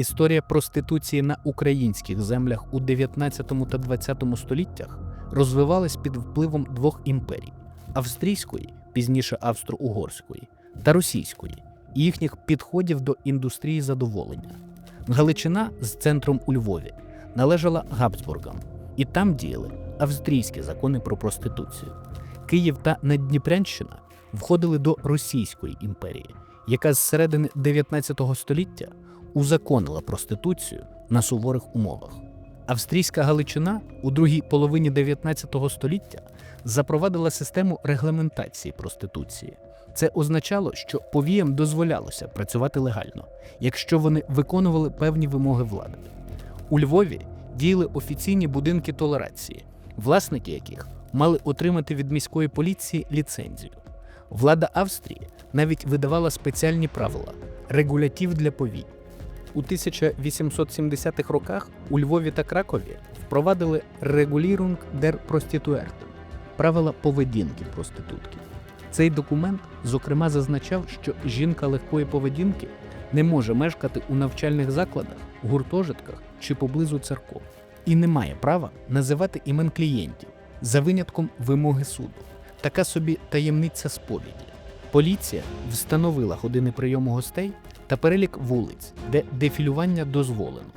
Історія проституції на українських землях у 19 та 20 століттях розвивалась під впливом двох імперій австрійської, пізніше австро-угорської, та російської, і їхніх підходів до індустрії задоволення. Галичина з центром у Львові належала Габсбургам, і там діяли австрійські закони про проституцію. Київ та Наддніпрянщина входили до Російської імперії, яка з середини 19 століття узаконила проституцію на суворих умовах. Австрійська Галичина у другій половині 19 століття запровадила систему регламентації проституції. Це означало, що повіям дозволялося працювати легально, якщо вони виконували певні вимоги влади. У Львові діяли офіційні будинки толерації, власники яких мали отримати від міської поліції ліцензію. Влада Австрії навіть видавала спеціальні правила регулятив для повій. У 1870-х роках у Львові та Кракові впровадили регулірунг дер проституерten – правила поведінки проститутки. Цей документ, зокрема, зазначав, що жінка легкої поведінки не може мешкати у навчальних закладах, гуртожитках чи поблизу церков і не має права називати імен клієнтів за винятком вимоги суду. Така собі таємниця сповіді. Поліція встановила години прийому гостей та перелік вулиць, де дефілювання дозволено.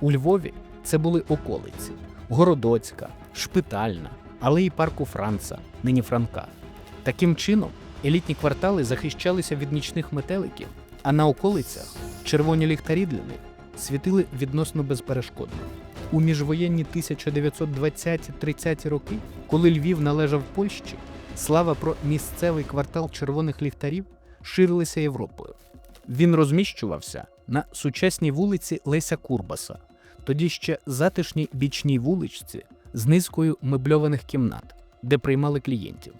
У Львові це були околиці: Городоцька, Шпитальна, алеї парку Франца, нині Франка. Таким чином, елітні квартали захищалися від нічних метеликів, а на околицях червоні ліхтарі для них світили відносно безперешкодно. У міжвоєнні 1920-30 роки, коли Львів належав Польщі, слава про місцевий квартал червоних ліхтарів ширилася Європою. Він розміщувався на сучасній вулиці Леся Курбаса, тоді ще затишній бічній вуличці з низкою мебльованих кімнат, де приймали клієнтів.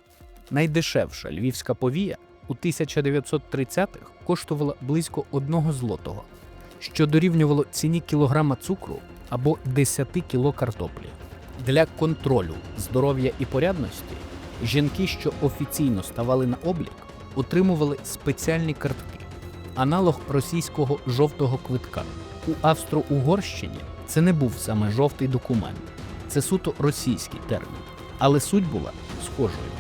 Найдешевша львівська повія у 1930-х коштувала близько одного злотого, що дорівнювало ціні кілограма цукру або 10 кіло картоплі. Для контролю здоров'я і порядності жінки, що офіційно ставали на облік, отримували спеціальні картки, аналог російського жовтого квитка. У Австро-Угорщині це не був саме жовтий документ, це суто російський термін. Але суть була схожою.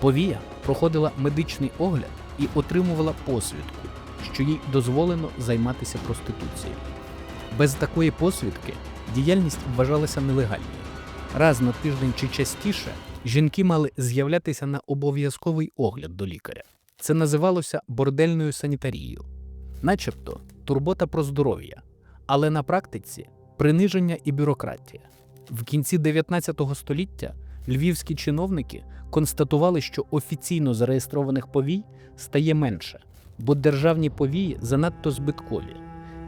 Повія проходила медичний огляд і отримувала посвідку, що їй дозволено займатися проституцією. Без такої посвідки діяльність вважалася нелегальною. Раз на тиждень чи частіше жінки мали з'являтися на обов'язковий огляд до лікаря. Це називалося бордельною санітарією, начебто турбота про здоров'я, але на практиці приниження і бюрократія. В кінці 19 століття львівські чиновники констатували, що офіційно зареєстрованих повій стає менше, бо державні повії занадто збиткові.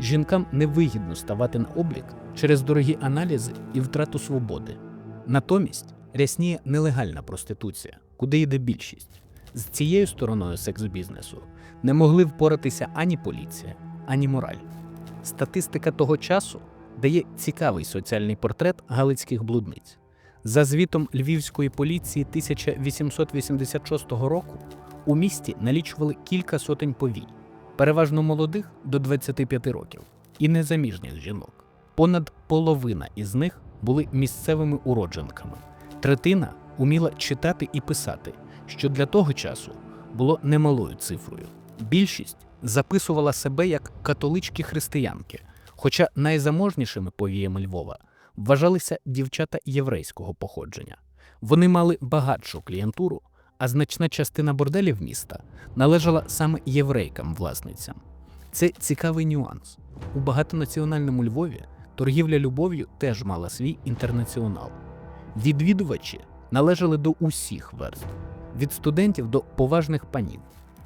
Жінкам невигідно ставати на облік через дорогі аналізи і втрату свободи. Натомість рясніє нелегальна проституція, куди йде більшість. З цією стороною секс-бізнесу не могли впоратися ані поліція, ані мораль. Статистика того часу дає цікавий соціальний портрет галицьких блудниць. За звітом львівської поліції 1886 року у місті налічували кілька сотень повій, переважно молодих до 25 років, і незаміжніх жінок. Понад половина із них були місцевими уродженками. Третина уміла читати і писати, що для того часу було немалою цифрою. Більшість записувала себе як католички християнки, хоча найзаможнішими повіями Львова вважалися дівчата єврейського походження. Вони мали багатшу клієнтуру, а значна частина борделів міста належала саме єврейкам-власницям. Це цікавий нюанс. У багатонаціональному Львові торгівля любов'ю теж мала свій інтернаціонал. Відвідувачі належали до усіх верств, від студентів до поважних панів.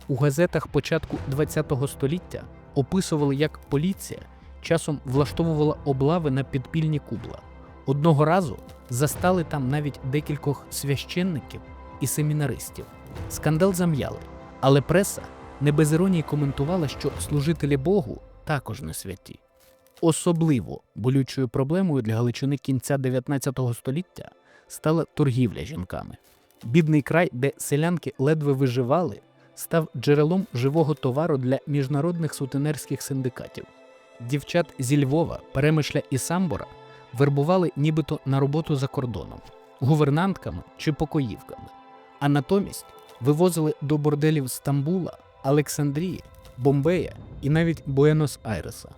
У газетах початку ХХ століття описували, як поліція часом влаштовувала облави на підпільні кубла. Одного разу застали там навіть декількох священників і семінаристів. Скандал зам'яли, але преса не без іронії коментувала, що служителі Богу також не святі. Особливо болючою проблемою для Галичини кінця 19 століття стала торгівля жінками. Бідний край, де селянки ледве виживали, став джерелом живого товару для міжнародних сутенерських синдикатів. дівчат зі Львова, Перемишля і Самбора вербували нібито на роботу за кордоном, гувернантками чи покоївками, а натомість вивозили до борделів Стамбула, Олександрії, Бомбея і навіть Буенос-Айреса.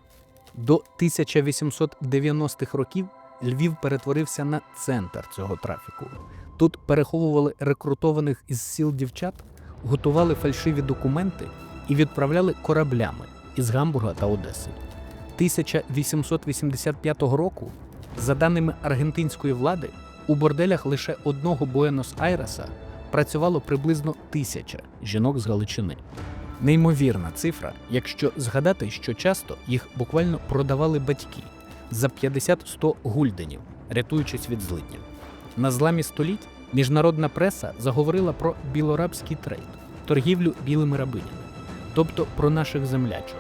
До 1890-х років Львів перетворився на центр цього трафіку. Тут переховували рекрутованих із сіл дівчат, готували фальшиві документи і відправляли кораблями із Гамбурга та Одеси. 1885 року, за даними аргентинської влади, у борделях лише одного Буенос-Айреса працювало приблизно тисяча жінок з Галичини. Неймовірна цифра, якщо згадати, що часто їх буквально продавали батьки за 50-100 гульденів, рятуючись від злиднів. На зламі століть міжнародна преса заговорила про білорабський трейд, торгівлю білими рабинями, тобто про наших землячок.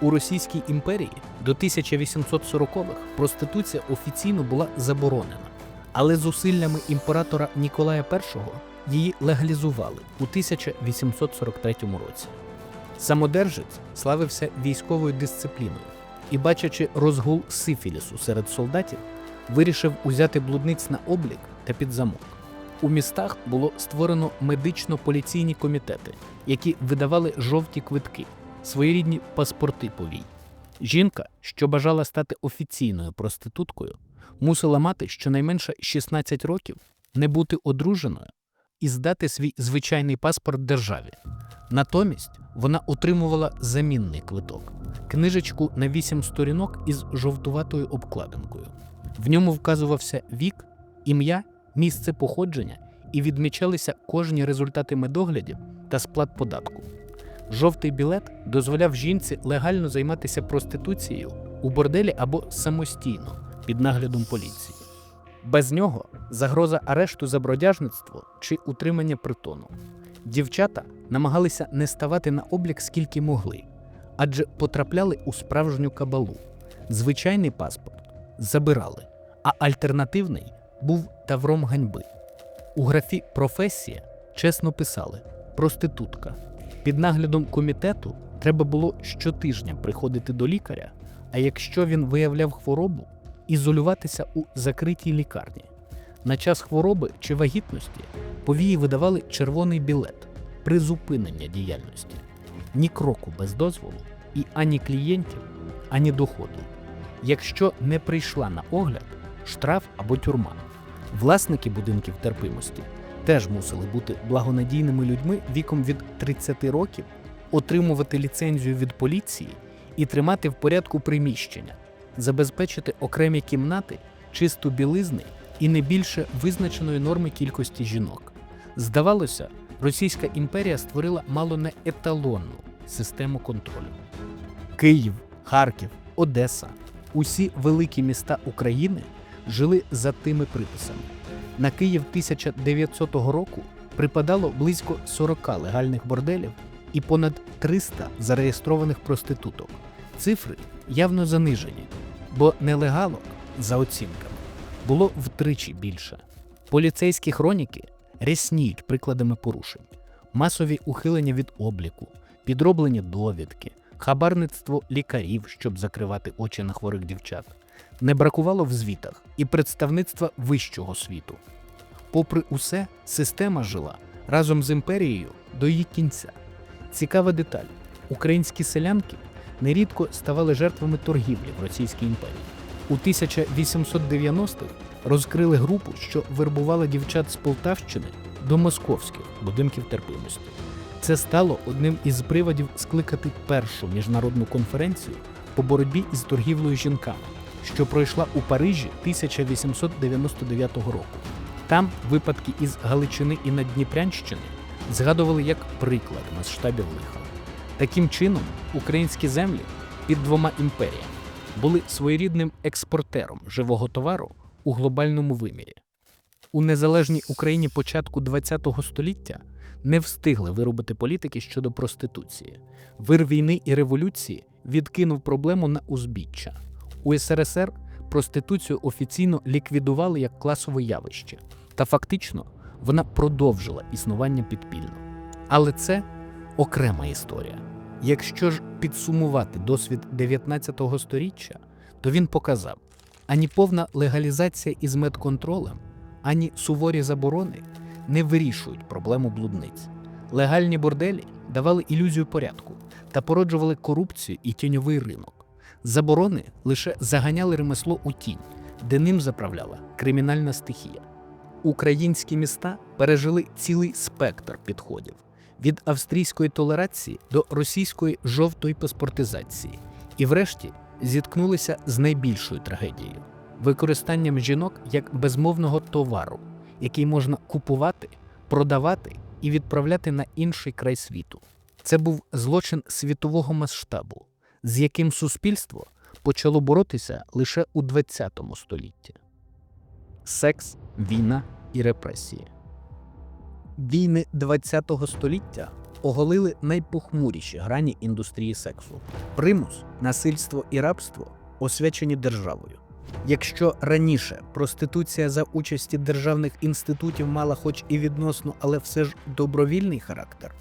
У Російській імперії до 1840-х проституція офіційно була заборонена, але зусиллями імператора Ніколая І її легалізували у 1843 році. Самодержець славився військовою дисципліною і, бачачи розгул сифілісу серед солдатів, вирішив узяти блудниць на облік та під замок. У містах було створено медично-поліційні комітети, які видавали жовті квитки, своєрідні паспорти повій. Жінка, що бажала стати офіційною проституткою, мусила мати щонайменше 16 років, не бути одруженою і здати свій звичайний паспорт державі. Натомість вона отримувала замінний квиток книжечку на 8 сторінок із жовтуватою обкладинкою. В ньому вказувався вік, ім'я, місце походження і відмічалися кожні результати медоглядів та сплат податку. Жовтий білет дозволяв жінці легально займатися проституцією у борделі або самостійно під наглядом поліції. Без нього загроза арешту за бродяжництво чи утримання притону. Дівчата намагалися не ставати на облік скільки могли, адже потрапляли у справжню кабалу. Звичайний паспорт забирали, а альтернативний був тавром ганьби. У графі професія чесно писали проститутка. Під наглядом комітету треба було щотижня приходити до лікаря, а якщо він виявляв хворобу, ізолюватися у закритій лікарні. На час хвороби чи вагітності повії видавали червоний білет призупинення діяльності, ні кроку без дозволу і ані клієнтів, ані доходу. Якщо не прийшла на огляд, штраф або тюрма. Власники будинків терпимості теж мусили бути благонадійними людьми віком від 30 років, отримувати ліцензію від поліції і тримати в порядку приміщення, забезпечити окремі кімнати, чисту білизни і не більше визначеної норми кількості жінок. Здавалося, Російська імперія створила мало не еталонну систему контролю. Київ, Харків, Одеса усі великі міста України жили за тими приписами. На Київ 1900 року припадало близько 40 легальних борделів і понад 300 зареєстрованих проституток. Цифри явно занижені, бо нелегалок, за оцінками, було втричі більше. Поліцейські хроніки рясніють прикладами порушень, масові ухилення від обліку, підроблені довідки, хабарництво лікарів, щоб закривати очі на хворих дівчат. Не бракувало в звітах і представництва вищого світу. Попри усе, система жила разом з імперією до її кінця. Цікава деталь: українські селянки нерідко ставали жертвами торгівлі в Російській імперії. У 1890-х розкрили групу, що вербувала дівчат з Полтавщини до московських будинків терпимості. Це стало одним із приводів скликати першу міжнародну конференцію по боротьбі із торгівлею жінками, що пройшла у Парижі 1899 року. Там випадки із Галичини і Надніпрянщини згадували як приклад масштабів лиха. Таким чином, українські землі під двома імперіями були своєрідним експортером живого товару у глобальному вимірі. У незалежній Україні початку ХХ століття не встигли виробити політики щодо проституції. Вир війни і революції відкинув проблему на узбіччя. У СРСР проституцію офіційно ліквідували як класове явище, та фактично вона продовжила існування підпільно. Але це окрема історія. Якщо ж підсумувати досвід 19 століття, то він показав, ані повна легалізація із медконтролем, ані суворі заборони не вирішують проблему блудниць. Легальні борделі давали ілюзію порядку та породжували корупцію і тіньовий ринок. Заборони лише заганяли ремесло у тінь, де ним заправляла кримінальна стихія. Українські міста пережили цілий спектр підходів від австрійської толерації до російської жовтої паспортизації, і, врешті, зіткнулися з найбільшою трагедією використанням жінок як безмовного товару, який можна купувати, продавати і відправляти на інший край світу. Це був злочин світового масштабу, з яким суспільство почало боротися лише у ХХ столітті. Секс, війна і репресії. Війни ХХ століття оголили найпохмуріші грані індустрії сексу: примус, насильство і рабство освячені державою. Якщо раніше проституція за участі державних інститутів мала хоч і відносно, але все ж добровільний характер,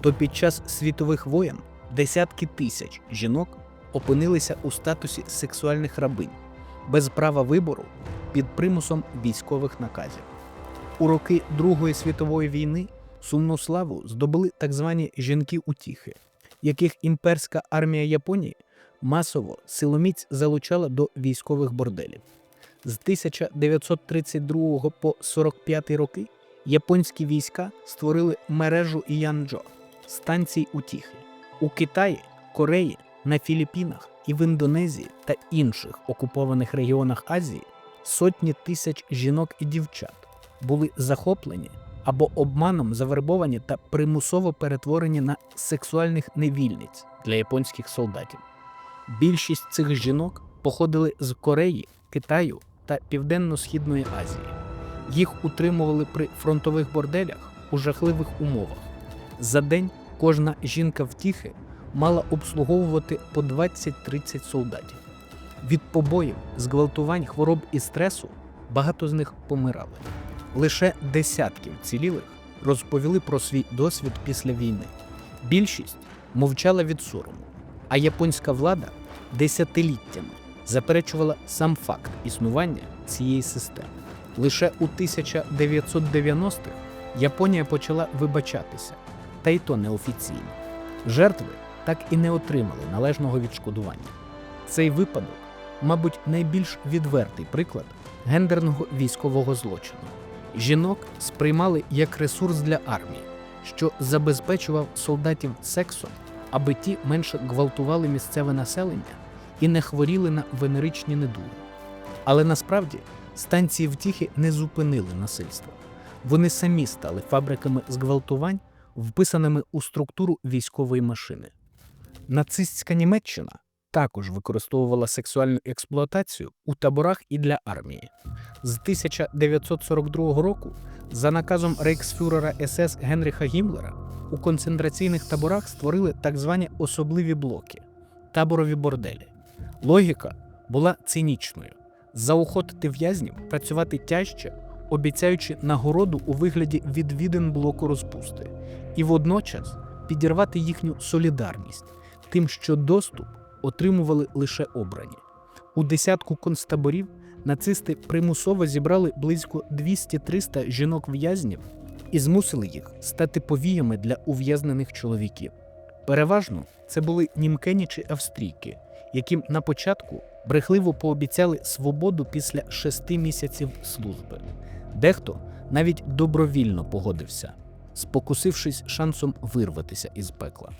то під час світових воєн десятки тисяч жінок опинилися у статусі сексуальних рабинь без права вибору під примусом військових наказів. У роки Другої світової війни сумну славу здобули так звані жінки утіхи, яких імперська армія Японії масово силоміць залучала до військових борделів. З 1932 по 45 роки японські війська створили мережу Янджо станцій утіхи у Китаї, Кореї, на Філіппінах і в Індонезії та інших окупованих регіонах Азії сотні тисяч жінок і дівчат були захоплені або обманом завербовані та примусово перетворені на сексуальних невільниць для японських солдатів. Більшість цих жінок походили з Кореї, Китаю та Південно-Східної Азії. Їх утримували при фронтових борделях у жахливих умовах. За день кожна жінка втіхи мала обслуговувати по 20-30 солдатів. Від побоїв, зґвалтувань, хвороб і стресу багато з них помирали. Лише десятки вцілілих розповіли про свій досвід після війни. Більшість мовчала від сорому, а японська влада десятиліттями заперечувала сам факт існування цієї системи. Лише у 1990-х Японія почала вибачатися, та й то неофіційно. Жертви так і не отримали належного відшкодування. Цей випадок, мабуть, найбільш відвертий приклад гендерного військового злочину. Жінок сприймали як ресурс для армії, що забезпечував солдатів сексом, аби ті менше гвалтували місцеве населення і не хворіли на венеричні недуги. Але насправді станції втіхи не зупинили насильство. Вони самі стали фабриками зґвалтувань, вписаними у структуру військової машини. Нацистська Німеччина також використовувала сексуальну експлуатацію у таборах і для армії. З 1942 року, за наказом рейхсфюрера СС Генріха Гіммлера, у концентраційних таборах створили так звані особливі блоки таборові борделі. Логіка була цинічною: заохотити в'язнів працювати тяжче, обіцяючи нагороду у вигляді відвідин блоку розпусти, і водночас підірвати їхню солідарність, тим, що доступ отримували лише обрані. У десятку концтаборів нацисти примусово зібрали близько 200-300 жінок-в'язнів і змусили їх стати повіями для ув'язнених чоловіків. Переважно це були німкені чи австрійки, яким на початку брехливо пообіцяли свободу після шести місяців служби. Дехто навіть добровільно погодився, спокусившись шансом вирватися із пекла.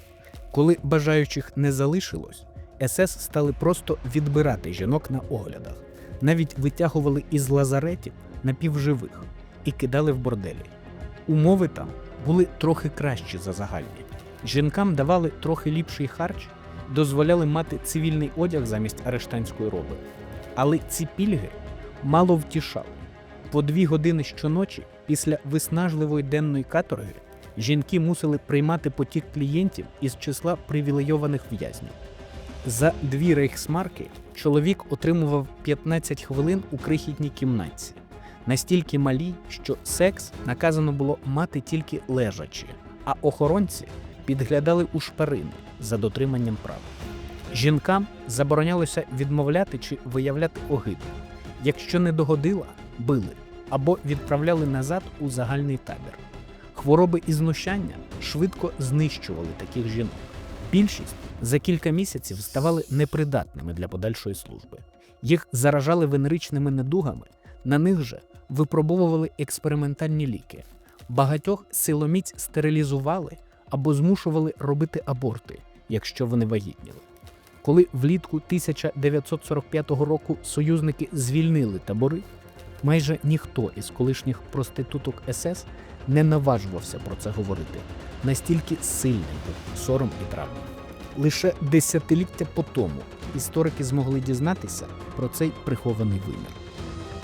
Коли бажаючих не залишилось, СС стали просто відбирати жінок на оглядах, навіть витягували із лазаретів напівживих і кидали в борделі. Умови там були трохи кращі за загальні. Жінкам давали трохи ліпший харч, дозволяли мати цивільний одяг замість арештанської роби. Але ці пільги мало втішали. По дві години щоночі, після виснажливої денної каторги, жінки мусили приймати потік клієнтів із числа привілейованих в'язнів. За дві рейхсмарки чоловік отримував 15 хвилин у крихітній кімнатці, настільки малій, що секс наказано було мати тільки лежачи, а охоронці підглядали у шпарини за дотриманням прав. Жінкам заборонялося відмовляти чи виявляти огиду. Якщо не догодила, били або відправляли назад у загальний табір. Хвороби і знущання швидко знищували таких жінок. Більшість за кілька місяців ставали непридатними для подальшої служби. Їх заражали венеричними недугами, на них же випробовували експериментальні ліки. Багатьох силоміць стерилізували або змушували робити аборти, якщо вони вагітніли. Коли влітку 1945 року союзники звільнили табори, майже ніхто із колишніх проституток СС не наважувався про це говорити. Настільки сильний був сором і травма. Лише десятиліття по тому історики змогли дізнатися про цей прихований вимір.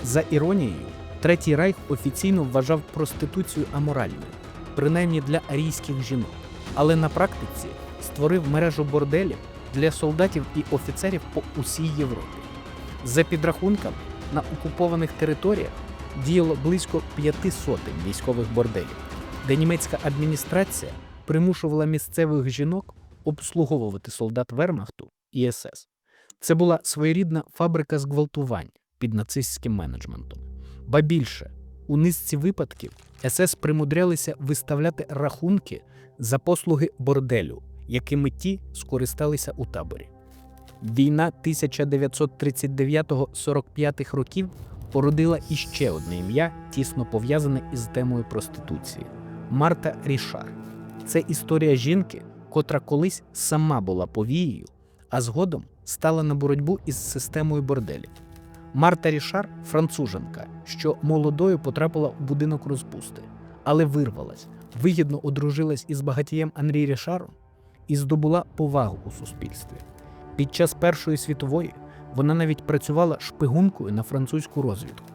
За іронією, Третій Райх офіційно вважав проституцію аморальною, принаймні для арійських жінок, але на практиці створив мережу борделів для солдатів і офіцерів по усій Європі. За підрахунками, на окупованих територіях діяло близько п'яти сотень військових борделів, де німецька адміністрація примушувала місцевих жінок обслуговувати солдат Вермахту і СС. Це була своєрідна фабрика зґвалтувань під нацистським менеджментом. Ба більше, у низці випадків СС примудрялися виставляти рахунки за послуги борделю, якими ті скористалися у таборі. Війна 1939-45 років породила іще одне ім'я, тісно пов'язане із темою проституції Марта Рішар. Це історія жінки, котра колись сама була повією, а згодом стала на боротьбу із системою борделів. Марта Рішар француженка, що молодою потрапила в будинок розпусти, але вирвалась, вигідно одружилась із багатієм Анрі Рішаром і здобула повагу у суспільстві. Під час Першої світової вона навіть працювала шпигункою на французьку розвідку.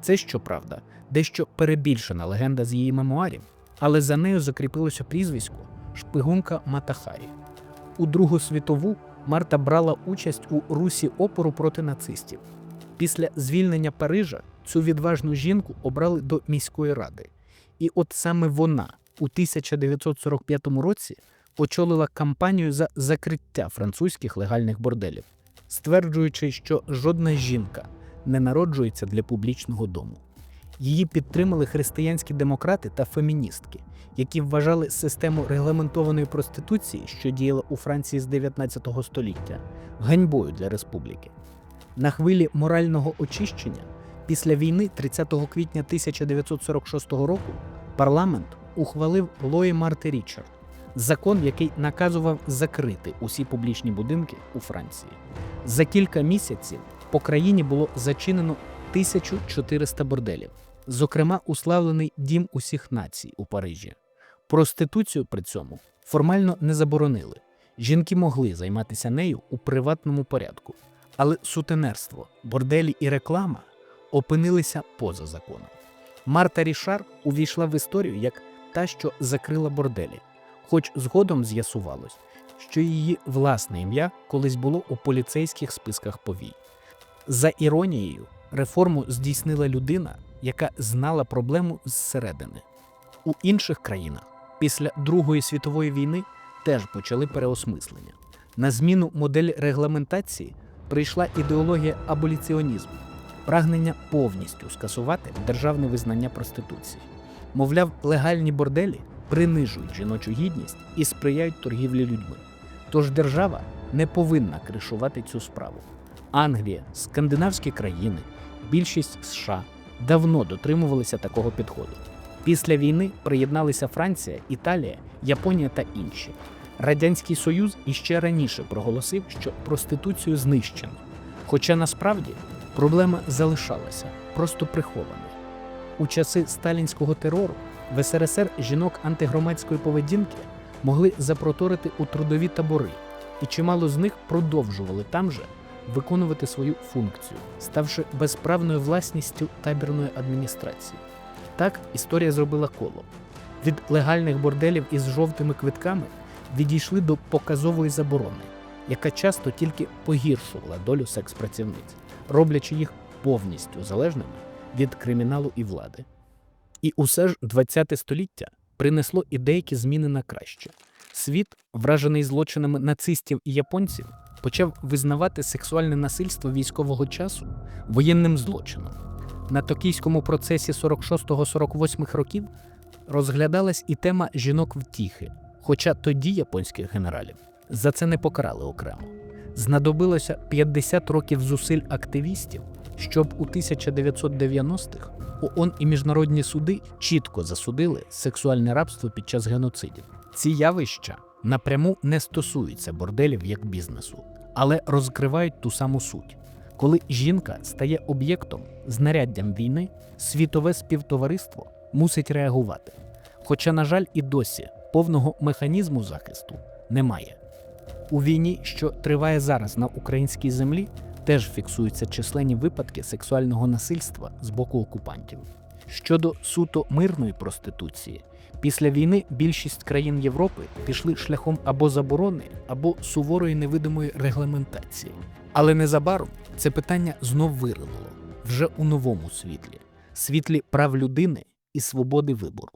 Це, щоправда, дещо перебільшена легенда з її мемуарів, але за нею закріпилося прізвисько шпигунка Матахарі. У Другу світову Марта брала участь у русі опору проти нацистів. Після звільнення Парижа цю відважну жінку обрали до міської ради. І от саме вона у 1945 році очолила кампанію за закриття французьких легальних борделів, стверджуючи, що жодна жінка не народжується для публічного дому. Її підтримали християнські демократи та феміністки, які вважали систему регламентованої проституції, що діяла у Франції з 19 століття, ганьбою для республіки. На хвилі морального очищення після війни 30 квітня 1946 року парламент ухвалив Лої Марти Річард, закон, який наказував закрити усі публічні будинки у Франції. За кілька місяців по країні було зачинено 1400 борделів, зокрема уславлений дім усіх націй у Парижі. Проституцію при цьому формально не заборонили. Жінки могли займатися нею у приватному порядку, але сутенерство, борделі і реклама опинилися поза законом. Марта Рішар увійшла в історію як та, що закрила борделі, хоч згодом з'ясувалось, що її власне ім'я колись було у поліцейських списках повій. За іронією, реформу здійснила людина, яка знала проблему зсередини. У інших країнах після Другої світової війни теж почали переосмислення. На зміну моделі регламентації прийшла ідеологія аболіціонізму, прагнення повністю скасувати державне визнання проституції. Мовляв, легальні борделі принижують жіночу гідність і сприяють торгівлі людьми. Тож держава не повинна кришувати цю справу. Англія, скандинавські країни, більшість США давно дотримувалися такого підходу. Після війни приєдналися Франція, Італія, Японія та інші. Радянський Союз іще раніше проголосив, що проституцію знищено. Хоча насправді проблема залишалася просто прихованою. У часи сталінського терору в СРСР жінок антигромадської поведінки могли запроторити у трудові табори, і чимало з них продовжували там же виконувати свою функцію, ставши безправною власністю табірної адміністрації. Так історія зробила коло. Від легальних борделів із жовтими квитками відійшли до показової заборони, яка часто тільки погіршувала долю секс-працівниць, роблячи їх повністю залежними від криміналу і влади. І усе ж ХХ століття принесло і деякі зміни на краще. Світ, вражений злочинами нацистів і японців, почав визнавати сексуальне насильство військового часу воєнним злочином. На токійському процесі 46-48 років розглядалась і тема жінок втіхи, хоча тоді японських генералів за це не покарали окремо. Знадобилося 50 років зусиль активістів, щоб у 1990-х ООН і міжнародні суди чітко засудили сексуальне рабство під час геноцидів. Ці явища напряму не стосуються борделів як бізнесу, але розкривають ту саму суть. Коли жінка стає об'єктом, знаряддям війни, світове співтовариство мусить реагувати. Хоча, на жаль, і досі повного механізму захисту немає. У війні, що триває зараз на українській землі, теж фіксуються численні випадки сексуального насильства з боку окупантів. Щодо суто мирної проституції, після війни більшість країн Європи пішли шляхом або заборони, або суворої невидимої регламентації. Але незабаром це питання знов виринуло вже у новому світлі світлі прав людини і свободи вибору.